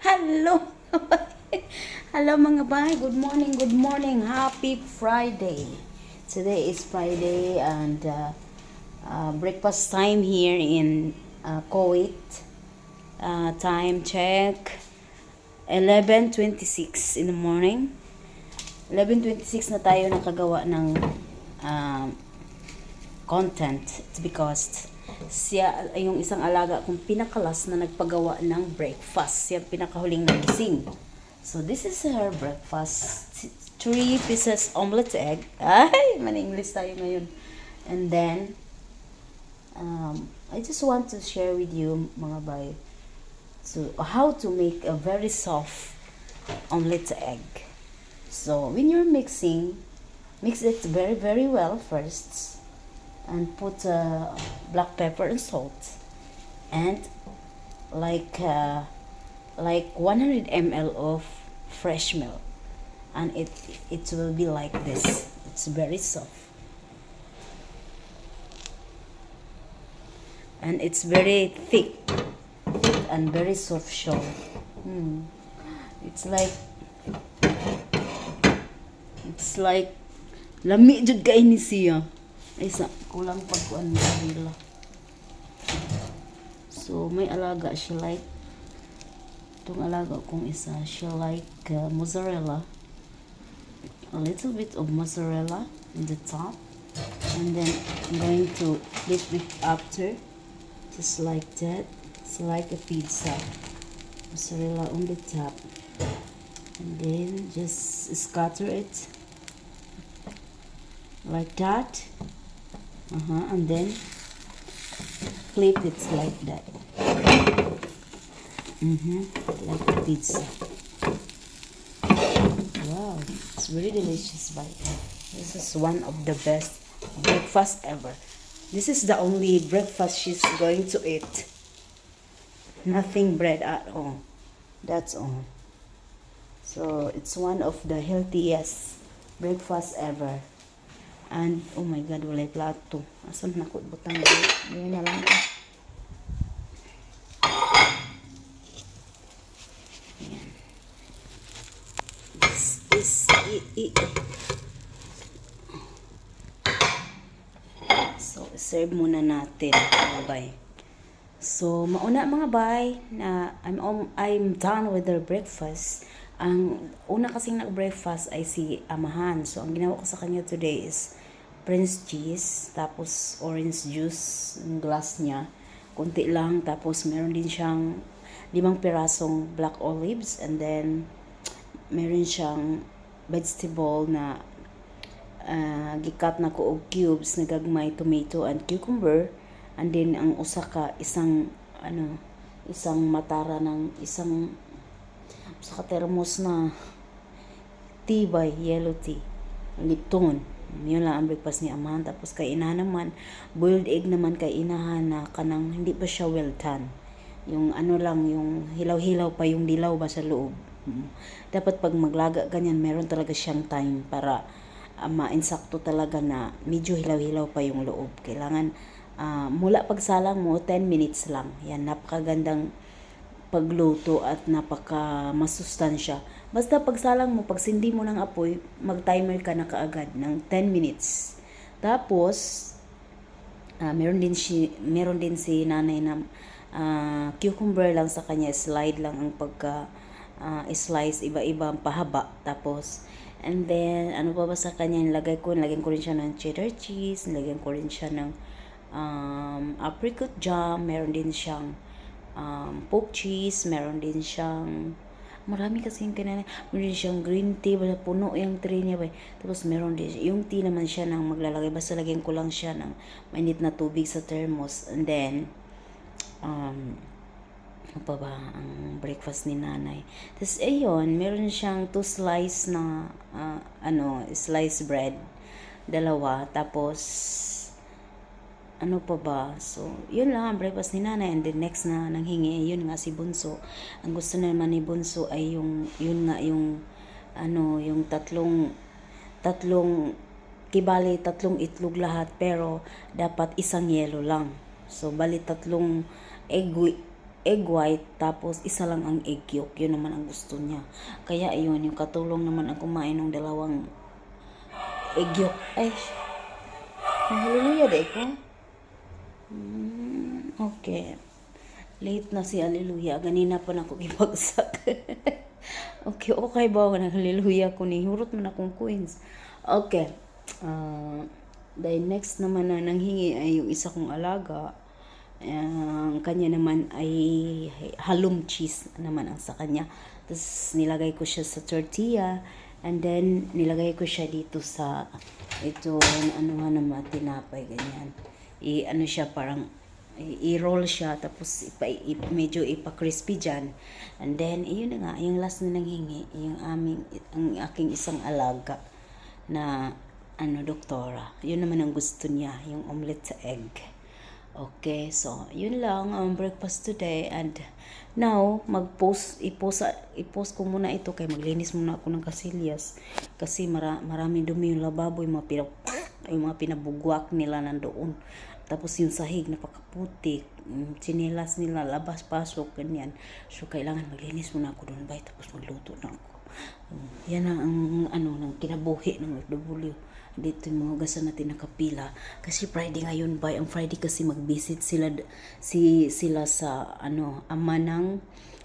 Hello! Hello mga bahay. Good morning, good morning. Happy Friday. Today is Friday and uh, uh, breakfast time here in uh, Kuwait. Uh, time check 11.26 in the morning. 11.26 na tayo nakagawa ng um, content. It's because siya, yung isang alaga kong pinakalas na nagpagawa ng breakfast. Siya pinakahuling nagising. So, this is her breakfast. Three pieces omelette egg. Ay, man-English tayo ngayon. And then, um, I just want to share with you, mga bay, so how to make a very soft omelette egg. So, when you're mixing, mix it very, very well first. And put uh, black pepper and salt. And like uh, like 100 ml of fresh milk. And it it will be like this. It's very soft. And it's very thick. And very soft shell. Hmm. It's like It's like lami jud kay ni siya. Ay sa kulang pag kuan mo nila. So may alaga siya like itong alaga kong isa siya like uh, mozzarella. A little bit of mozzarella in the top. And then I'm going to flip it after just like that. It's like a pizza. Mozzarella on the top. And then just scatter it like that uh-huh and then flip it like that. Mm-hmm like a pizza. Wow it's very delicious by this is one of the best breakfast ever. This is the only breakfast she's going to eat. Nothing bread at all. That's all. So it's one of the healthiest breakfast ever And, oh my God, walay plato. Asan na ko butang? Ngayon na lang ko. Ayan. This is, i, i, So, serve muna natin, mga bay. So, mauna mga bay, na I'm, I'm done with their breakfast. Ang una kasing nag-breakfast ay si Amahan. So, ang ginawa ko sa kanya today is Prince cheese, tapos orange juice, yung glass niya, kunti lang, tapos meron din siyang limang pirasong black olives, and then meron siyang vegetable na uh, gikat na ko og cubes na gagmay tomato and cucumber, and then ang usa ka isang ano isang matara ng isang sa ka termos na tea by yellow tea, Lipton yun lang ang breakfast ni Amahan. Tapos kay inahan naman, boiled egg naman kay inahan na kanang hindi pa siya well done. Yung ano lang, yung hilaw-hilaw pa yung dilaw ba sa loob. Mm. Dapat pag maglaga ganyan, meron talaga siyang time para uh, ma-insakto talaga na medyo hilaw-hilaw pa yung loob. Kailangan uh, mula pagsalang mo, 10 minutes lang. Yan, napakagandang pagluto at napaka masustansya. Basta pagsalang mo, pag sindi mo ng apoy, mag-timer ka na kaagad ng 10 minutes. Tapos, uh, meron din si meron din si nanay na uh, cucumber lang sa kanya, slide lang ang pagka uh, slice iba-iba ang pahaba. Tapos, and then, ano pa ba sa kanya, nilagay ko, nilagyan ko rin siya ng cheddar cheese, nilagyan ko rin siya ng um, apricot jam, meron din siyang um, pork cheese, meron din siyang marami kasi yung kinanay. Meron din siyang green tea, basta puno yung tray niya. Bay. Tapos meron din, yung tea naman siya nang maglalagay. Basta lagyan ko lang siya ng mainit na tubig sa thermos. And then, um, ano pa ba ang breakfast ni nanay. Tapos, ayun, meron siyang two slice na, uh, ano, slice bread. Dalawa. Tapos, ano pa ba? So, yun lang ang breakfast ni nanay. And then next na nanghingi, yun nga si Bunso. Ang gusto naman ni Bunso ay yung, yun nga yung, ano, yung tatlong, tatlong, kibali tatlong itlog lahat. Pero, dapat isang yelo lang. So, bali tatlong egg, egg white tapos isa lang ang egg yolk. Yun naman ang gusto niya. Kaya yun, yung katulong naman ang kumain ng dalawang egg yolk. Ay, hallelujah de ko. Mm, okay. Late na si Hallelujah. Ganina pa na ako gibagsak. okay, okay ba? Nang Hallelujah ko ni. Hurot man akong coins. Okay. Uh, dahil next naman na nanghingi ay yung isa kong alaga. Ang kanya naman ay halum cheese naman ang sa kanya. Tapos nilagay ko siya sa tortilla. And then nilagay ko siya dito sa ito ano nga naman tinapay ganyan. I ano siya parang i-roll siya tapos ipa, i, medyo ipa-crispy dyan. And then, yun na nga, yung last na nanghingi, yung aming, ang aking isang alaga na ano, doktora. Yun naman ang gusto niya, yung omelette sa egg. Okay, so yun lang ang breakfast today and now mag-post i-post i-post ko muna ito kay maglinis muna ako ng kasilyas kasi mara, maraming dumi yung lababo yung yung mga pinabugwak nila nandoon. Tapos yung sahig napakaputik. Yung tsinelas nila labas pasok ganyan. So kailangan maglinis muna ako doon bay tapos magluto na ako. Um, yan ang, ang ano ng kinabuhi ng FW dito yung mga hugasan natin nakapila kasi Friday ngayon ba ang Friday kasi mag-visit sila si sila sa ano ama ng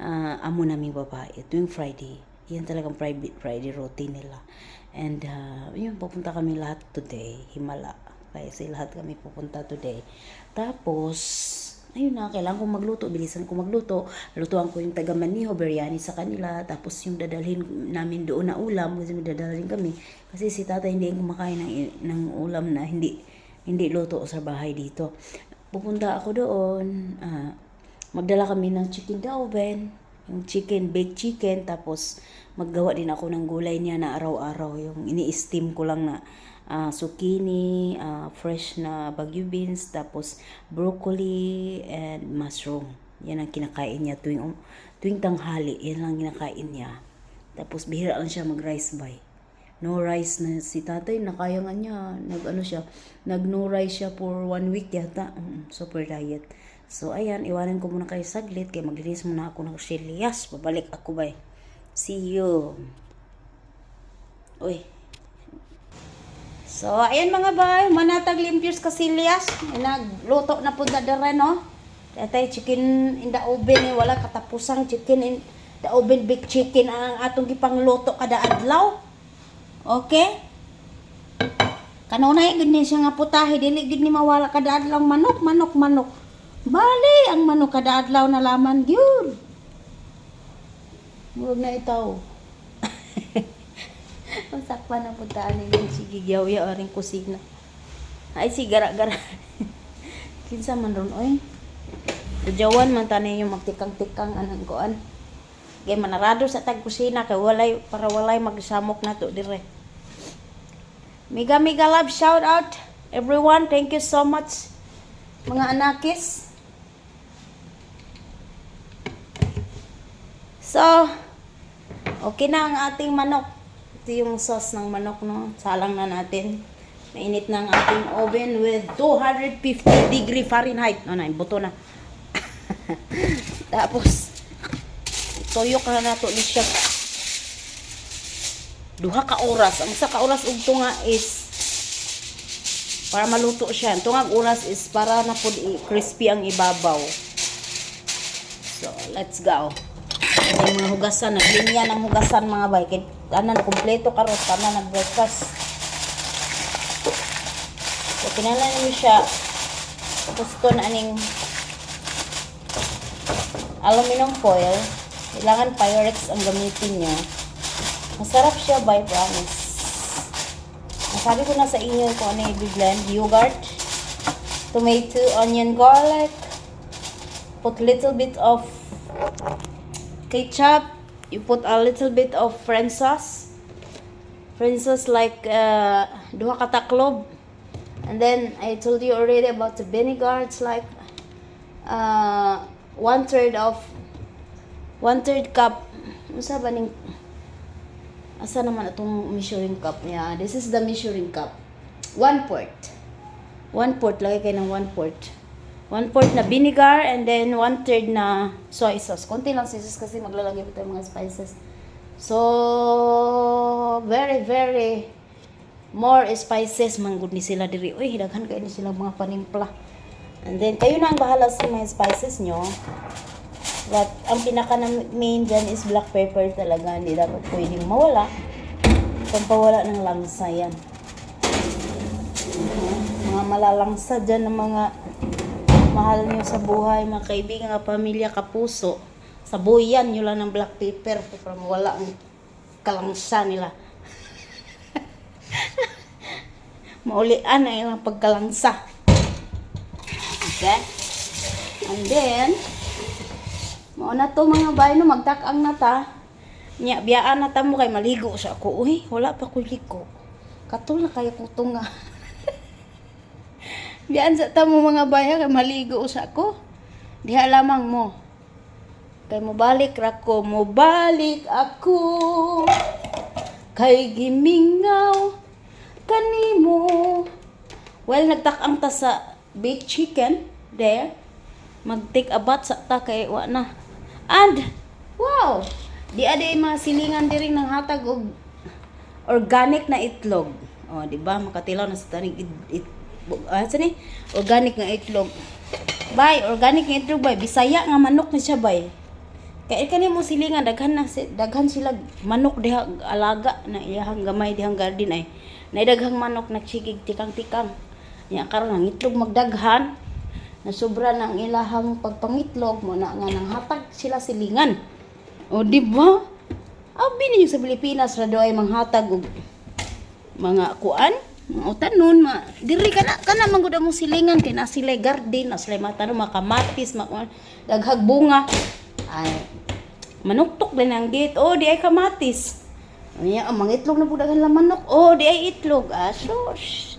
ah, amo naming babae. Tuwing Friday yan talagang private Friday routine nila and ah, yun pupunta kami lahat today himala kaya si lahat kami pupunta today tapos ayun na, kailangan kong magluto, bilisan ko magluto. Lutuan ko yung taga Maniho, biryani sa kanila, tapos yung dadalhin namin doon na ulam, kasi dadalhin kami. Kasi si tata hindi kumakain ng, ng ulam na hindi hindi luto sa bahay dito. Pupunta ako doon, ah, magdala kami ng chicken oven, yung chicken, baked chicken, tapos maggawa din ako ng gulay niya na araw-araw, yung ini-steam ko lang na ah, zucchini, ah, fresh na bagyo beans, tapos broccoli and mushroom. Yan ang kinakain niya tuwing, um, tuwing tanghali. Yan lang kinakain niya. Tapos bihira lang siya mag-rice by. No rice na si tatay, nakaya nga niya. Nag ano siya, nag no rice siya for one week yata. Mm, super diet. So ayan, iwanan ko muna kayo saglit. Kaya maglinis muna ako ng silias. Babalik ako ba See you. Uy, So, ayan mga bay, manatag limpios kasilias. Nagluto na po na dere, no? Datay chicken in the oven, eh, wala katapusang chicken in the oven, big chicken ang atong gipangluto kada adlaw. Okay? Kanunay, gud ni siya nga putahe, dili gud ni mawala kada adlaw manok, manok, manok. Bali, ang manok kada adlaw na laman, gyud. Huwag na itaw. Masakpan ang puntaan ni yung sige yaw-yaw aring kusina. Ay si gara-gara. Kinsa man ron oy. Ujawan man tani yung magtikang-tikang anang kuan. Kay manarado sa tag kusina kay walay para walay magsamok nato dire. Mega mega love shout out everyone. Thank you so much. Mga anakis. So, okay na ang ating manok. Ito yung sauce ng manok, no? Salang na natin. Mainit na ang ating oven with 250 degree Fahrenheit. No, na, buto na. Tapos, tuyok na nato ni siya. Duha ka oras. Ang isa ka oras ug tunga is para maluto siya. Ang tungag oras is para na pud crispy ang ibabaw. So, let's go. Ang mga hugasan, naglinya ng hugasan mga bay. Kaya tanan, kompleto karon tanan nag-breakfast. So, kinalan niyo siya. Gusto na aning aluminum foil. Kailangan Pyrex ang gamitin niya. Masarap siya by promise. Nasabi ko na sa inyo kung ano yung blend. Yogurt, tomato, onion, garlic. Put little bit of ketchup, you put a little bit of French sauce. French sauce like uh, duha ka. And then I told you already about the vinegar. It's like uh, one third of one third cup. Usa ba ning asa naman itong measuring cup? Yeah, this is the measuring cup. One port. One port. Lagay kayo ng one port. 1-4 na vinegar, and then 1 third na soy sauce. Konti lang soy sauce kasi maglalagay po tayo mga spices. So, very, very more spices. Manggod ni sila diri. Uy, daghan kayo ni sila mga panimpla. And then, kayo na ang bahala sa mga spices nyo. But, ang pinaka na main dyan is black pepper talaga. Hindi dapat pwedeng mawala. Pampawala ng langsa yan. Mga malalangsa dyan ng mga mahal nyo sa buhay, mga kaibigan, mga pamilya, kapuso. Sa buyan nyo lang ng black pepper para mawala ang kalangsa nila. Maulian ang ilang pagkalangsa. Okay? And then, Mao na to mga bay no magtak-ang na ta. Nya biyaan na ta mo kay maligo sa ako. Uy, wala pa ko liko. Katul na kaya ko tunga. biyaan sa ta mo mga bay kay maligo sa ako. Diha lamang mo. Kay mo balik ra ko, mo balik ako. Kay gimingaw kanimo. Well, nagtak-ang ta sa baked chicken there mag-take sa ta kay wa na. And wow, di aday mga silingan diri ng hatag og organic na itlog. Oh, di ba? Makatilaw na sa tanig it ah, sa ni? Organic nga itlog. Bay, organic nga itlog bay. Bisaya nga manok ni siya bay. Kaya kani mo silingan daghan na daghan sila manok diha alaga na iyahang gamay dihang garden ay. Na daghang manok nagsigig tikang-tikang. Nya karon ang itlog magdaghan na sobra na ang ilahang pagpangitlog mo na nga nang hatag sila silingan. O di ba? Abi ninyo sa Pilipinas ra daw ay manghatag og mga kuan, mga utanon, ma diri kana kana man gud silingan kay na sila garden, na sila mga tanom, mga kamatis, mga kuan, daghag bunga. Ay manuktok din ang gate. Oh, di ay kamatis. Anya, ang mga itlog na po daghan lang manok. Oh, di ay itlog. Ah, shush.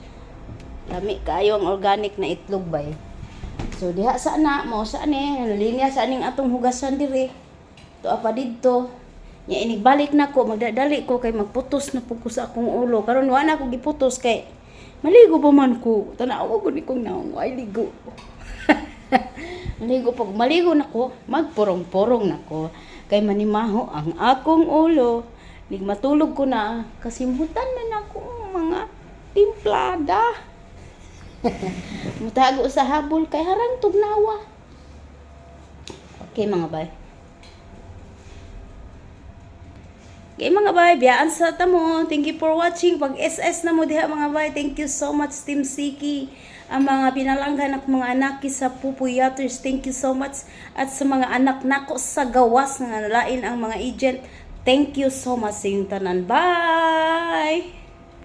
Lami kayo ang organic na itlog bay. So diha sa na mo sa ani linya sa aning atong hugasan diri. To apa didto. Nya ini balik na ko magdadali ko kay magputos na pug ko sa akong ulo. Karon wa na ako giputos kay maligo pa man ko. Tanaw ko ni kong naong ay ligo. maligo pag maligo na ko, magpurong-purong na ko. Kay manimaho ang akong ulo. Nig matulog ko na kasimbutan man ako mga timplada. Mutago sa habol kay harang tugnawa. Okay mga bay. Okay mga bay, biyaan sa tamo. Thank you for watching. Pag SS na mo diha mga bay. Thank you so much Team Siki. Ang mga pinalanggan at mga anak sa Pupuyaters. Thank you so much. At sa mga anak nako sa gawas nga nalain ang mga agent. Thank you so much sa inyong tanan. Bye!